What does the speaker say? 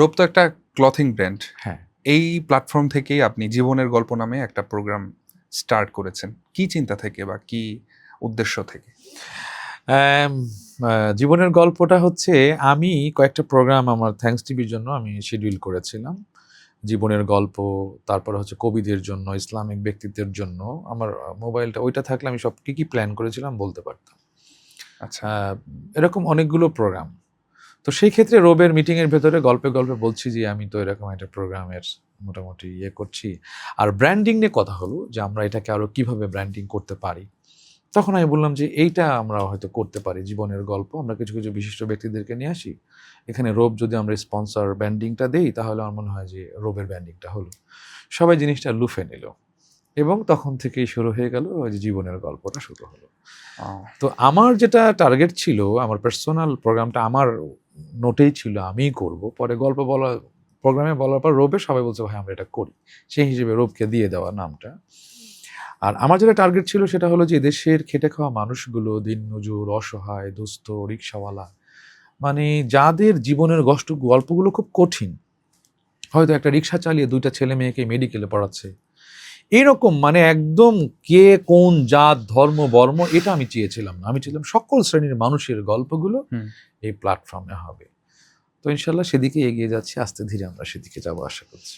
রূপ তো একটা ক্লথিং ব্র্যান্ড হ্যাঁ। এই প্ল্যাটফর্ম থেকেই আপনি জীবনের গল্প নামে একটা প্রোগ্রাম স্টার্ট করেছেন। কি চিন্তা থেকে বা কি উদ্দেশ্য থেকে? জীবনের গল্পটা হচ্ছে আমি কয়েকটা প্রোগ্রাম আমার থ্যাঙ্কস টিভির জন্য আমি শিডিউল করেছিলাম। জীবনের গল্প তারপরে হচ্ছে কবিদের জন্য ইসলামিক ব্যক্তিত্বের জন্য। আমার মোবাইলটা ওইটা থাকলে আমি সব কী কী প্ল্যান করেছিলাম বলতে পারতাম। আচ্ছা। এরকম অনেকগুলো প্রোগ্রাম তো সেই ক্ষেত্রে রোবের মিটিংয়ের ভেতরে গল্পে গল্পে বলছি যে আমি তো এরকম একটা প্রোগ্রামের মোটামুটি ইয়ে করছি। আর ব্র্যান্ডিং নিয়ে কথা হলো যে আমরা এটাকে আরও কীভাবে ব্র্যান্ডিং করতে পারি? তখন আমি বললাম যে এইটা আমরা হয়তো করতে পারি জীবনের গল্প। আমরা কিছু কিছু বিশিষ্ট ব্যক্তিদেরকে নিয়ে আসি। এখানে রোব যদি আমরা স্পন্সর ব্র্যান্ডিংটা দেই তাহলে আমার মনে হয় যে রোবের ব্র্যান্ডিংটা হলো। সবাই জিনিসটা লুফে নিল। এবং তখন থেকেই শুরু হয়ে গেল ওই যে জীবনের গল্পটা শুরু হলো। তো আমার যেটা টার্গেট ছিল আমার পার্সোনাল প্রোগ্রামটা আমার নোটেই ছিল, আমিই করব। পরে গল্প বলা প্রোগ্রামে বলার পর রোবে সবাই বলছে, ভাই, আমরা এটা করি। সেই হিসেবে রোবকে দিয়ে দেওয়া নামটা। আর আমার যেটা টার্গেট ছিল সেটা হলো যে দেশের খেটে খাওয়া মানুষগুলো দিন মজুর অসহায়, দুস্থ, রিক্সাওয়ালা মানে যাদের জীবনের কষ্ট গল্পগুলো খুব কঠিন। হয়তো একটা রিক্সা চালিয়ে দুইটা ছেলে মেয়েকে মেডিকেলে পড়াচ্ছে। এরকম মানে একদম কে কোন জাত ধর্ম বর্ম এটা আমি চেয়েছিলাম না। আমি চেয়েছিলাম সকল শ্রেণির মানুষের গল্পগুলো এই প্ল্যাটফর্মে হবে। তো ইনশাল্লাহ সেদিকে এগিয়ে যাচ্ছি আস্তে ধীরে আমরা সেদিকে যাব আশা করছি।